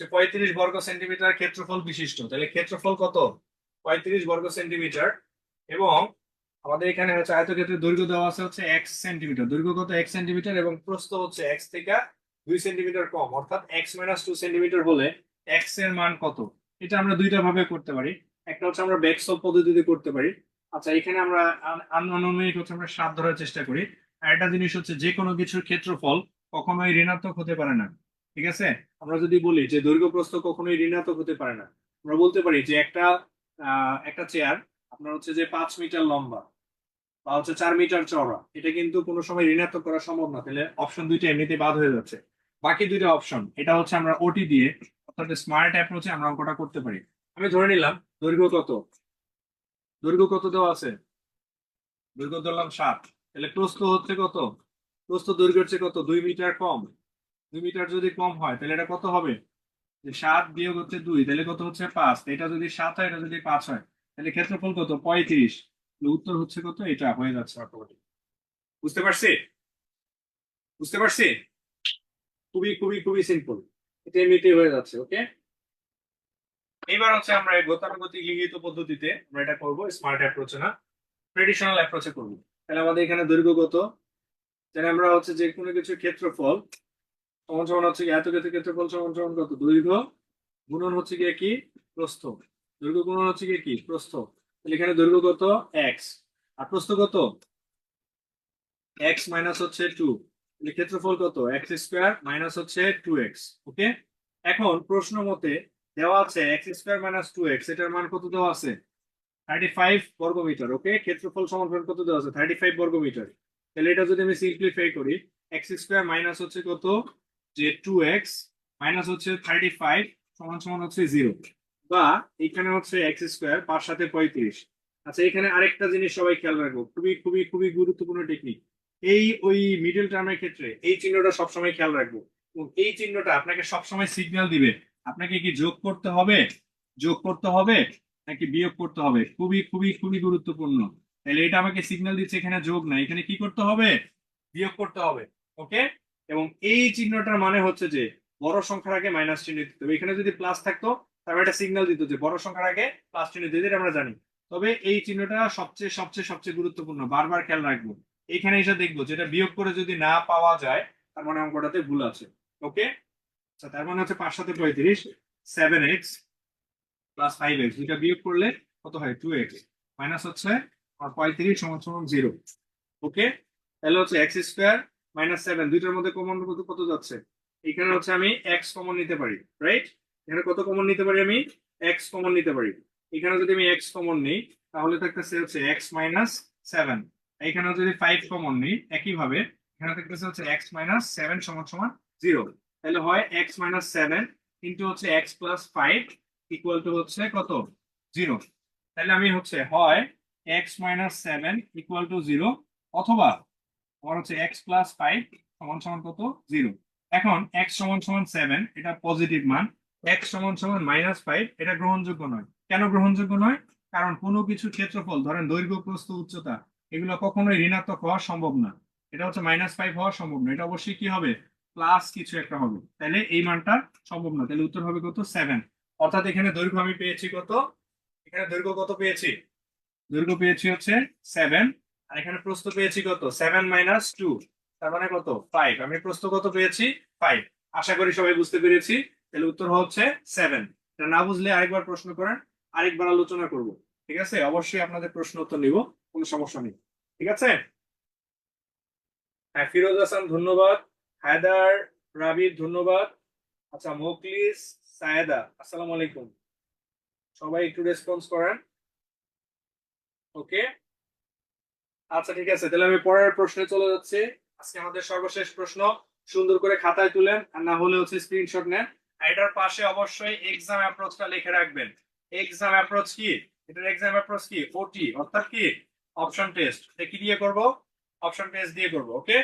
হচ্ছে পঁয়ত্রিশ বর্গ সেন্টিমিটার ক্ষেত্রফল বিশিষ্ট। তাহলে ক্ষেত্রফল কত? পঁয়ত্রিশ বর্গ সেন্টিমিটার। এবং আমাদের এখানে হচ্ছে আয়তক্ষেত্রের দৈর্ঘ্য দেওয়া আছে হচ্ছে এক্স সেন্টিমিটার। দৈর্ঘ্য কত? এক সেন্টিমিটার এবং প্রস্থ হচ্ছে এক্স থেকে দুই সেন্টিমিটার কম। অর্থাৎ এক্স মাইনাস টু সেন্টিমিটার হলে এক্সের মান কত? এটা আমরা দুইটা ভাবে করতে পারি। একটা হচ্ছে আমরা ব্যাকসল পদ্ধতিতে করতে পারি। আচ্ছা এখানে আমরা আনুমানিক হচ্ছে আমরা সাত ধরার চেষ্টা করি। আর একটা জিনিস হচ্ছে যে কোনো কিছুর ক্ষেত্রফল কখনোই ঋণাত্মক হতে পারে না। ঠিক আছে? আমরা যদি বলি যে দৈর্ঘ্য প্রস্থ কখনোই ঋণাত্মক হতে পারে না, আমরা বলতে পারি যে একটা একটা চেয়ার আপনার হচ্ছে যে পাঁচ মিটার লম্বা বা হচ্ছে চার মিটার চওড়া, এটা কিন্তু কোনো সময় ঋণাত্মক করা সম্ভব না, তাহলে অপশন দুইটা এমনিতে বাদ হয়ে যাচ্ছে। বাকি দুইটা অপশন এটা হচ্ছে আমরা ওটি দিয়ে অর্থাৎ স্মার্ট অ্যাপ্রোচে আমরা অঙ্কটা করতে পারি। আমি ধরে নিলাম দৈর্ঘ্য কত? দৈর্ঘ্য কত দেওয়া আছে? দৈর্ঘ্য ধরলাম সাত, তাহলে প্রস্থ হচ্ছে কত? প্রস্থ দৈর্ঘ্যের চেয়ে কত? দুই মিটার কম। দুই মিটার যদি কম হয়, তাহলে এটা কত হবে? যে সাত বিয়োগ হচ্ছে দুই, তাহলে কত হচ্ছে পাঁচ? এটা যদি সাত হয়, এটা যদি পাঁচ হয়, তাহলে ক্ষেত্রফল কত? পঁয়ত্রিশ। উত্তর হচ্ছে কত? এটা হয়ে যাচ্ছে অটোমেটিক বুঝতে পারছি? বুঝতে পারছি? খুবই খুবই খুবই সিম্পল এটা এমনিতেই হয়ে যাচ্ছে ওকে এবার হচ্ছে আমরা গতানুগতিক লিখিত পদ্ধতিতে আমরা এটা করব স্মার্ট অ্যাপ্রোচে না ট্রেডিশনাল অ্যাপ্রোচে করব। তাহলে আমাদের এখানে দৈর্ঘ্য কত? তাহলে আমরা হচ্ছে যে কোনো কিছু ক্ষেত্রফল সমান সমান হচ্ছে কি ক্ষেত্রে ক্ষেত্রফল সমান সমান কত? দৈর্ঘ্য গুণন হচ্ছে গিয়ে কি? প্রস্থ। দৈর্ঘ্য গুণন হচ্ছে গিয়ে কি? প্রস্থ। তাহলে এখানে দৈর্ঘ্য কত? এক্স। আর প্রস্থ কত? এক্স মাইনাস হচ্ছে টু। ক্ষেত্রফল কত? এক্স স্কোয়ার মাইনাস হচ্ছে টু এক্স। ওকে? এখন প্রশ্ন মতে দেওয়া আছে X square minus two X. এটার মান কত দেওয়া আছে? থার্টি ফাইভ বর্গমিটার। ওকে? ক্ষেত্রফল সমাধান কত দেওয়া আছে? থার্টি ফাইভ বর্গমিটার। তাহলে এটা যদি আমি সিম্পলিফাই করি, এক্স স্কোয়ার মাইনাস হচ্ছে কত? যে টু এক্স মাইনাস হচ্ছে থার্টি ফাইভ সমান সমান হচ্ছে জিরো বা এখানে হচ্ছে এক্স স্কোয়ার পাঁচ সাথে পঁয়ত্রিশ। আচ্ছা এখানে আরেকটা জিনিস সবাই খেয়াল রাখব। খুবই খুবই খুবই গুরুত্বপূর্ণ টেকনিক এই ওই মিডল টার্মের ক্ষেত্রে এই চিহ্নটা সবসময় খেয়াল রাখব। এবং এই চিহ্নটা আপনাকে সবসময় সিগন্যাল দিবে। আপনাকে কি যোগ করতে হবে? যোগ করতে হবে? নাকি বিয়োগ করতে হবে? খুবই খুবই খুবই গুরুত্বপূর্ণ। তাহলে এটা আমাকে সিগন্যাল দিচ্ছে, এখানে যোগ না এখানে কি করতে হবে? বিয়োগ করতে হবে। ওকে এবং এই চিহ্নটার মানে হচ্ছে যে বড় সংখ্যার আগে মাইনাস চিহ্ন দিতে হবে। এখানে যদি প্লাস থাকতো তাহলে এটা সিগন্যাল দিত যে বড় সংখ্যার আগে প্লাস চিহ্ন দিতে এটা আমরা জানি। তবে এই চিহ্নটা সবচেয়ে সবচেয়ে সবচেয়ে গুরুত্বপূর্ণ। বারবার খেয়াল রাখব। এখানে এসে দেখব যেটা বিয়োগ করে যদি না পাওয়া যায়, তার মানে অঙ্কটাতে ভুল আছে। ওকে আচ্ছা তার মানে হচ্ছে পাঁচ সাথে পঁয়ত্রিশ seven X plus five X দুইটা বিয়োগ করলে কত হয়? টু এক্স মাইনাস হচ্ছে, পঁয়ত্রিশ সমান সমান জিরো ওকে তাহলে হচ্ছে এক্স স্কোয়ার মাইনাস সেভেন দুইটার মধ্যে কমন কত যাচ্ছে? এখানে হচ্ছে আমি এক্স কমন নিতে পারি রাইট এখানে কত কমন নিতে পারি আমি? এক্স কমন নিতে পারি। এখানে যদি আমি এক্স কমন নিই, তাহলে থাকতেছে হচ্ছে এক্স মাইনাস সেভেন এখানে যদি ফাইভ কমন নিই, একইভাবে এখানে থাকতেছে হচ্ছে এক্স মাইনাস সেভেন সমান সমান জিরো তাহলে হয় এক্স মাইনাস সেভেন ইন্টু হচ্ছে X plus five equal to হচ্ছে কত? জিরো তাহলে আমি হচ্ছে হয় X minus seven equal to zero অথবা আমার হচ্ছে এক্স প্লাস ফাইভ সমান সমান কত? জিরো এখন এক্স সমান সমান সেভেন এটা পজিটিভ মান। এক্স সমান সমান মাইনাস ফাইভ এটা গ্রহণযোগ্য নয়। কেন গ্রহণযোগ্য নয়? কারণ কোনো কিছুর ক্ষেত্রফল, ধরেন দৈর্ঘ্য, প্রস্থ, উচ্চতা, এগুলো কখনোই ঋণাত্মক হওয়া সম্ভব না। এটা হচ্ছে মাইনাস ফাইভ হওয়া সম্ভব না। এটা অবশ্যই কি হবে? প্লাস কিছু একটা হবে। তাহলে এই মানটা সম্ভব না। তাহলে উত্তর হবে কত? সেভেন অর্থাৎ এখানে দৈর্ঘ্য আমি পেয়েছি কত? এখানে দৈর্ঘ্য কত পেয়েছি? দৈর্ঘ্য পেয়েছি হচ্ছে সেভেন আর এখানে প্রস্থ পেয়েছি কত? সেভেন মাইনাস টু তার মানে কত? ফাইভ আমি প্রস্থ কত পেয়েছি? ফাইভ আশা করি সবাই বুঝতে পেরেছি। তাহলে উত্তর হচ্ছে সেভেন এটা না বুঝলে আরেকবার প্রশ্ন করেন, আরেকবার আলোচনা করব। ঠিক আছে? অবশ্যই আপনাদের প্রশ্ন উত্তর নিব, কোনো সমস্যা নেই। ঠিক আছে? হ্যাঁ ফিরোজ হাসান, ধন্যবাদ। হায়দার, রাবির, ধন্যবাদ। আচ্ছা মোকলিস, সায়েদা, আসসালামু আলাইকুম। সবাই একটু রেসপন্স করেন। ওকে আচ্ছা ঠিক আছে, তাহলে আমি পরের প্রশ্নে চলে যাচ্ছি। আজকে আমাদের সর্বশেষ প্রশ্ন, সুন্দর করে খাতায় তুলেন, আর না হলে হচ্ছে স্ক্রিনশট নেন। এটার পাশে অবশ্যই এক্সাম অ্যাপ্রোচটা লিখে রাখবেন। এক্সাম অ্যাপ্রোচ কি? এটার এক্সাম অ্যাপ্রোচ কি? ওটি অর্থাৎ কি? অপশন টেস্ট এটা কি দিয়ে করব? অপশন টেস্ট দিয়ে করব ওকে